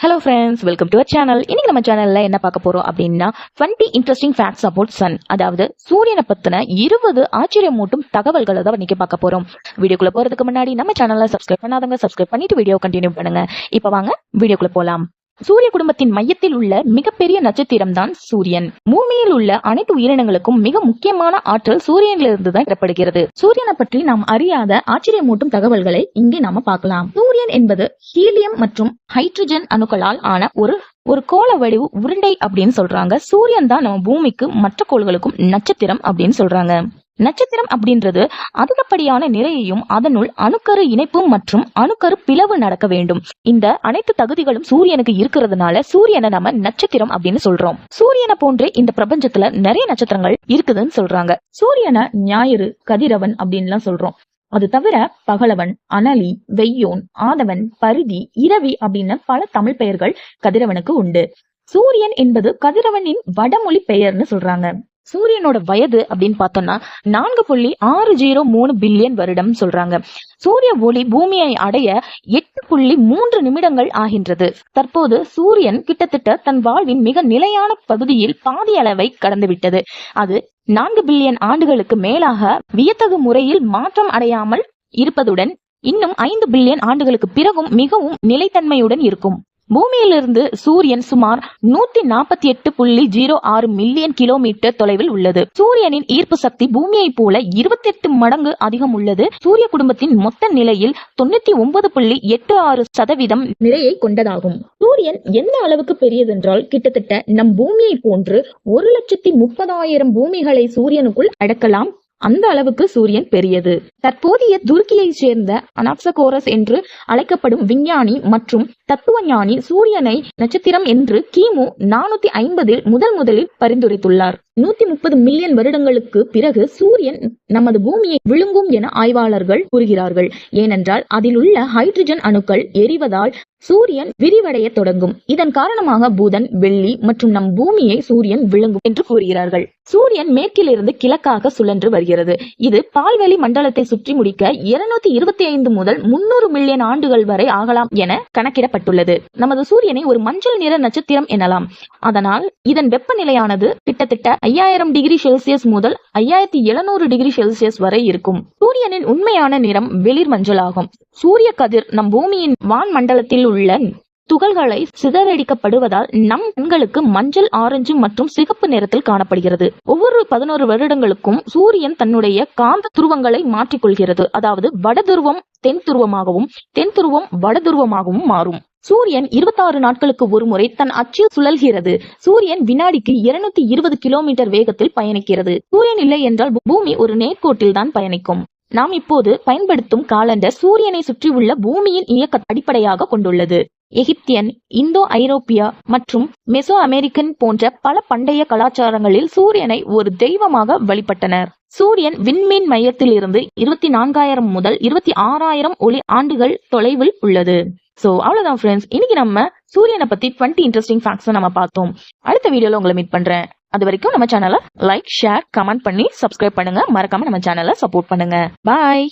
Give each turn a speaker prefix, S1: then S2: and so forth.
S1: Hello friends welcome to our channel இன்னைக்கு நம்ம சேனல்ல என்ன பார்க்க போறோம் அப்படின்னா 20 இன்ட்ரெஸ்டிங் ஃபேக்ட்ஸ் அபவுட் சன் அதாவது சூரியனை பத்தின இருபது ஆச்சரியமூட்டும் தகவல்களை தான் இன்னைக்கு பார்க்க போறோம். வீடியோக்குள்ள போறதுக்கு முன்னாடி நம்ம சேனலில் சப்ஸ்கிரைப் பண்ணாதவங்க சப்ஸ்கிரைப் பண்ணிட்டு வீடியோ கண்டினியூ பண்ணுங்க. இப்போ வாங்க வீடியோக்குள்ள போலாம். சூரிய குடும்பத்தின் மையத்தில் உள்ள மிகப்பெரிய நட்சத்திரம் தான் சூரியன். பூமியில் உள்ள அனைத்து உயிரினங்களுக்கும் மிக முக்கியமான ஆற்றல் சூரியனிலிருந்து தான் பெறப்படுகிறது. சூரியனை பற்றி நாம் அறியாத ஆச்சரியமூட்டும் தகவல்களை இங்கே நாம பார்க்கலாம். சூரியன் என்பது ஹீலியம் மற்றும் ஹைட்ரஜன் அணுக்களால் ஆன ஒரு ஒரு கோள வடிவு உருண்டை அப்படின்னு சொல்றாங்க. சூரியன் தான் நம்ம பூமிக்கு மற்ற கோள்களுக்கும் நட்சத்திரம் அப்படின்னு சொல்றாங்க. நட்சத்திரம் அப்படின்றது அதிகப்படியான நிறையையும் அதனுள் அணுக்கரு இணைப்பு மற்றும் அணுக்கரு பிளவு நடக்க வேண்டும். இந்த அனைத்து தகுதிகளும் சூரியனுக்கு இருக்கிறதுனால சூரியனை நம்ம நட்சத்திரம் அப்படின்னு சொல்றோம். சூரியனை போன்றே இந்த பிரபஞ்சத்துல நிறைய நட்சத்திரங்கள் இருக்குதுன்னு சொல்றாங்க. சூரியனை ஞாயிறு கதிரவன் அப்படின்லாம் சொல்றோம். அது தவிர பகலவன் அனலி வெய்யோன் ஆதவன் பருதி இரவி அப்படின்னு பல தமிழ் பெயர்கள் கதிரவனுக்கு உண்டு. சூரியன் என்பது கதிரவனின் வடமொழி பெயர்னு சொல்றாங்க. சூரியனோட வயது அப்படின்னு பார்த்தோம்னா நான்கு புள்ளி ஆறு ஜீரோ மூணு பில்லியன் வருடம் சொல்றாங்க. சூரிய ஒளி பூமியை அடைய எட்டு புள்ளி மூன்று நிமிடங்கள் ஆகின்றது. தற்போது சூரியன் கிட்டத்தட்ட தன் வாழ்வின் மிக நிலையான பகுதியில் பாதி அளவை கடந்துவிட்டது. அது நான்கு பில்லியன் ஆண்டுகளுக்கு மேலாக வியத்தகு முறையில் மாற்றம் அடையாமல் இருப்பதுடன் இன்னும் ஐந்து பில்லியன் ஆண்டுகளுக்கு பிறகும் மிகவும் நிலைத்தன்மையுடன் இருக்கும். பூமியிலிருந்து சூரியன் சுமார் நூத்தி நாற்பத்தி எட்டு புள்ளி ஜீரோ ஆறு மில்லியன் கிலோமீட்டர் தொலைவில் உள்ளது. சூரியனின் ஈர்ப்பு சக்தி பூமியை போல இருபத்தி எட்டு மடங்கு அதிகம் உள்ளது. சூரிய குடும்பத்தின் மொத்த நிலையில் தொண்ணூத்தி ஒன்பது புள்ளி எட்டு ஆறு சதவீதம் நிறையை கொண்டதாகும். சூரியன் எந்த அளவுக்கு பெரியதென்றால் கிட்டத்தட்ட நம் பூமியை போன்று ஒரு லட்சத்தி முப்பதாயிரம் பூமிகளை சூரியனுக்குள் அடக்கலாம். அந்த அளவுக்கு சூரியன் பெரியது. தற்போதைய துருக்கியைச் சேர்ந்த அனாக்சகோரஸ் என்று அழைக்கப்படும் விஞ்ஞானி மற்றும் தத்துவஞானி சூரியனை நட்சத்திரம் என்று கிமு நானூத்தி ஐம்பதில் முதல் முதலில் பரிந்துரைத்துள்ளார். நூத்தி முப்பது மில்லியன் வருடங்களுக்கு பிறகு சூரியன் நமது பூமியை விழுங்கும் என ஆய்வாளர்கள் கூறுகிறார்கள். ஏனென்றால் அதில் உள்ள ஹைட்ரஜன் அணுக்கள் எரிவதால் சூரியன் விரிவடைய தொடங்கும். இதன் காரணமாக புதன் வெள்ளி மற்றும் நம் பூமியை சூரியன் விழுங்கும் என்று கூறுகிறார்கள். சூரியன் மேற்கிலிருந்து கிழக்காக சுழன்று வருகிறது. இது பால்வெளி மண்டலத்தை சுற்றி முடிக்க இருநூத்தி இருபத்தி ஐந்து முதல் முன்னூறு மில்லியன் ஆண்டுகள் வரை ஆகலாம் என கணக்கிடப்பட்டுள்ளது. நமது சூரியனை ஒரு மஞ்சள் நிற நட்சத்திரம் எனலாம். அதனால் இதன் வெப்பநிலையானது கிட்டத்தட்ட ஐயாயிரம் டிகிரி செல்சியஸ் முதல் ஐயாயிரத்தி எழுநூறு டிகிரி செல்சியஸ் வரை இருக்கும். சூரியனின் உண்மையான நிறம் வெளிர் மஞ்சள் ஆகும் சூரிய கதிர் நம் பூமியின் வான் மண்டலத்தில் உள்ள துகள்களை சிதறடிக்கப்படுவதால் நம் கண்களுக்கு மஞ்சள் ஆரஞ்சு மற்றும் சிகப்பு நிறத்தில் காணப்படுகிறது. ஒவ்வொரு பதினோரு வருடங்களுக்கும் சூரியன் தன்னுடைய காந்த துருவங்களை மாற்றிக்கொள்கிறது. அதாவது வட துருவம் தென் துருவமாகவும் தென் துருவம் வட துருவமாகவும் மாறும். சூரியன் இருபத்தாறு நாட்களுக்கு ஒரு முறை தன் அச்சில் சுழல்கிறது. சூரியன் வினாடிக்கு இருநூத்தி இருபது கிலோமீட்டர் வேகத்தில் பயணிக்கிறது. சூரியன் இல்லை என்றால் பூமி ஒரு நேர்கோட்டில் தான் பயணிக்கும். நாம் இப்போது பயன்படுத்தும் காலண்டர் சூரியனை சுற்றியுள்ள பூமியின் இயக்க அடிப்படையாக கொண்டுள்ளது. எகிப்தியன் இந்தோ ஐரோப்பியா மற்றும் மெசோ அமெரிக்கன் போன்ற பல பண்டைய கலாச்சாரங்களில் சூரியனை ஒரு தெய்வமாக வழிபட்டனர். சூரியன் விண்மீன் மையத்தில் இருந்து இருபத்தி நான்காயிரம் முதல் இருபத்தி ஆறாயிரம் ஒளி ஆண்டுகள் தொலைவில் உள்ளது. சோ அவ்வளவுதான் ஃப்ரெண்ட்ஸ் இன்னைக்கு நம்ம சூரியனை பத்தி டுவெண்ட்டி இன்ட்ரெஸ்டிங் ஃபேக்ட்ஸ் நம்ம பார்த்தோம். அடுத்த வீடியோல உங்களை மீட் பண்றேன். அது வரைக்கும் நம்ம சேனலை லைக் ஷேர் கமெண்ட் பண்ணி சப்ஸ்கிரைப் பண்ணுங்க. மறக்காம நம்ம சேனலை சப்போர்ட் பண்ணுங்க. பாய்